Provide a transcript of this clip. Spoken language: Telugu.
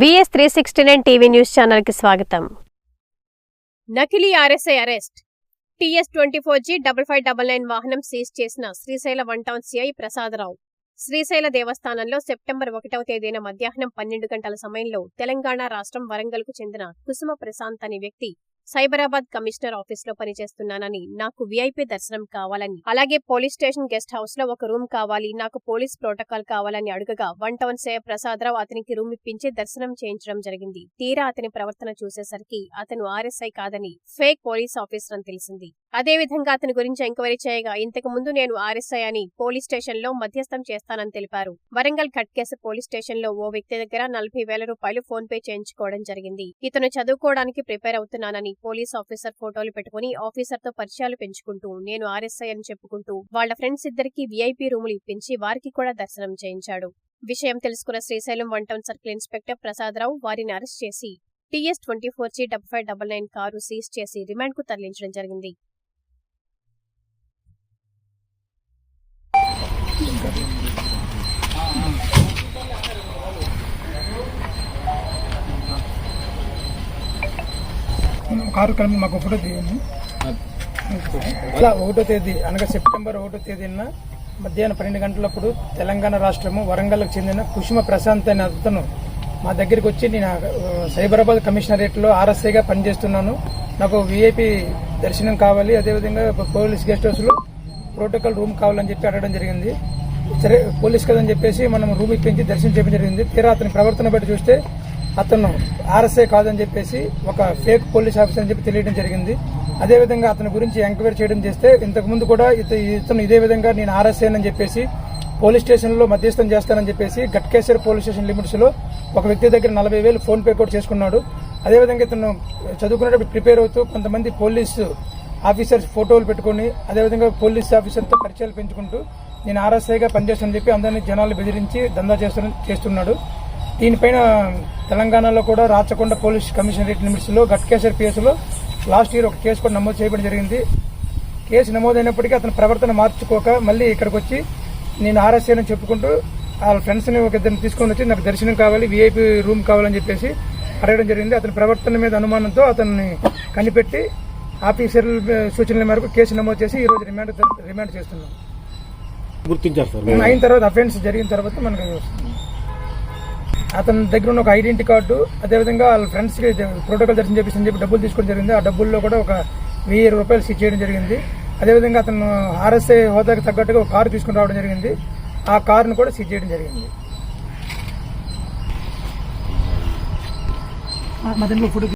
VS three sixty nine TV news ఛానల్కి స్వాగతం. నకిలీ RSI arrest. TS twenty four G double five double nine వాహనం సీజ్ చేసిన Srisaila one town CI Prasadarao. Srisaila దేవస్థానంలో సెప్టెంబర్ ఒకటవ తేదీన మధ్యాహ్నం పన్నెండు గంటల సమయంలో తెలంగాణ రాష్ట్రం వరంగల్కు చెందిన కుసుమ ప్రశాంత్ అనే వ్యక్తి సైబరాబాద్ కమిషనర్ ఆఫీస్లో పనిచేస్తున్నానని నాకు వీఐపీ దర్శనం కావాలని అలాగే పోలీస్ స్టేషన్ గెస్ట్ హౌస్లో ఒక రూమ్ కావాలి నాకు పోలీస్ ప్రోటోకాల్ కావాలని అడుగగా వన్ టౌన్ సేవ ప్రసాదరావు అతనికి రూమ్ ఇప్పించి దర్శనం చేయించడం జరిగింది. తీరా అతని ప్రవర్తన చూసేసరికి అతను ఆర్ఎస్ఐ కాదని ఫేక్ పోలీస్ ఆఫీసర్ అని తెలిసింది. అదేవిధంగా అతని గురించి ఎంక్వైరీ చేయగా ఇంతకు ముందు నేను ఆర్ఎస్ఐ అని పోలీస్ స్టేషన్లో మధ్యస్థం చేస్తానని తెలిపారు. వరంగల్ కట్కేసి పోలీస్ స్టేషన్లో ఓ వ్యక్తి దగ్గర నలభై వేల రూపాయలు ఫోన్ పే చేయించుకోవడం జరిగింది. ఇతను చదువుకోవడానికి ప్రిపేర్ అవుతున్నానని పోలీస్ ఆఫీసర్ ఫోటోలు పెట్టుకుని ఆఫీసర్తో పరిచయాలు పెంచుకుంటూ నేను ఆర్ఎస్ఐ అని చెప్పుకుంటూ వాళ్ళ ఫ్రెండ్స్ ఇద్దరికి వీఐపీ రూములు ఇప్పించి వారికి కూడా దర్శనం చేయించాడు. విషయం తెలుసుకున్న Srisailam one town circle inspector Prasadarao వారిని అరెస్ట్ చేసి TS twenty four G double five double nine car seize చేసి రిమాండ్కు తరలించడం జరిగింది. కారు కలిపి మాకు ఒకటో తీయండి అలా ఒకటో తేదీ అనగా సెప్టెంబర్ ఒకటో తేదీన మధ్యాహ్నం పన్నెండు గంటలప్పుడు తెలంగాణ రాష్ట్రము వరంగల్కి చెందిన కుసుమ ప్రశాంత్ అనే అతను మా దగ్గరికి వచ్చి నేను సైబరాబాద్ కమిషనరేట్లో ఆర్ఎస్ఐగా పనిచేస్తున్నాను. నాకు విఐపి దర్శనం కావాలి. అదేవిధంగా పోలీస్ గెస్ట్ హౌస్లో ప్రోటోకాల్ రూమ్ కావాలని చెప్పి అడగడం జరిగింది. పోలీస్ కదని చెప్పేసి మనం రూమ్ ఇప్పించి దర్శనం చేయడం జరిగింది. తీరా అతని ప్రవర్తన బట్టి చూస్తే అతను ఆర్ఎస్ఐ కాదని చెప్పేసి ఒక ఫేక్ పోలీస్ ఆఫీసర్ అని చెప్పి తెలియడం జరిగింది. అదేవిధంగా అతని గురించి ఎంక్వైరీ చేయడం చేస్తే ఇంతకు ముందు కూడా ఇతను ఇదే విధంగా నేను ఆర్ఎస్ఐ అని చెప్పేసి పోలీస్ స్టేషన్లో మధ్యస్థం చేస్తానని చెప్పేసి గట్కేశ్వర పోలీస్ స్టేషన్ లిమిట్స్లో ఒక వ్యక్తి దగ్గర నలభై వేలు ఫోన్ పే కూడా చేసుకున్నాడు. అదేవిధంగా ఇతను చదువుకునేటప్పుడు ప్రిపేర్ అవుతూ కొంతమంది పోలీసు ఆఫీసర్స్ ఫోటోలు పెట్టుకొని అదేవిధంగా పోలీస్ ఆఫీసర్తో పరిచయాలు పెంచుకుంటూ నేను ఆర్ఎస్ఐగా పనిచేస్తానని చెప్పి అందరినీ జనాలు బెదిరించి దందా చేస్తున్న చేస్తున్నాడు. దీనిపైన తెలంగాణలో కూడా రాచకొండ పోలీస్ కమిషనరేట్ లిమిట్స్లో గట్కేశ్వర్ కేసులో లాస్ట్ ఇయర్ ఒక కేసు కూడా నమోదు చేయడం జరిగింది. కేసు నమోదైనప్పటికీ అతని ప్రవర్తన మార్చుకోక మళ్ళీ ఇక్కడికి వచ్చి నేను ఆర్ఎస్ఐ అని చెప్పుకుంటూ వాళ్ళ ఫ్రెండ్స్ని ఒక ఇద్దరిని తీసుకొని వచ్చి నాకు దర్శనం కావాలి వీఐపీ రూమ్ కావాలని చెప్పేసి అడగడం జరిగింది. అతని ప్రవర్తన మీద అనుమానంతో అతన్ని కనిపెట్టి ఆఫీసర్ల సూచనల మేరకు కేసు నమోదు చేసి ఈ రోజు రిమాండ్ రిమాండ్ చేస్తున్నాం. గుర్తించారు సార్ అయిన తర్వాత అఫెన్స్ జరిగిన తర్వాత మనకు. అతని దగ్గర ఉన్న ఒక ఐడెంటిటీ కార్డు అదేవిధంగా వాళ్ళ ఫ్రెండ్స్కి ప్రోటోకాల్ దర్శనం చేపిస్తే చెప్పి డబ్బులు తీసుకోవడం జరిగింది. ఆ డబ్బుల్లో కూడా ఒక వెయ్యి రూపాయలు సీజ్ చేయడం జరిగింది. అదేవిధంగా అతను ఆర్ఎస్ఐ హోదాకి తగ్గట్టుగా ఒక కారు తీసుకుని రావడం జరిగింది. ఆ కారును కూడా సీజ్ చేయడం జరిగింది.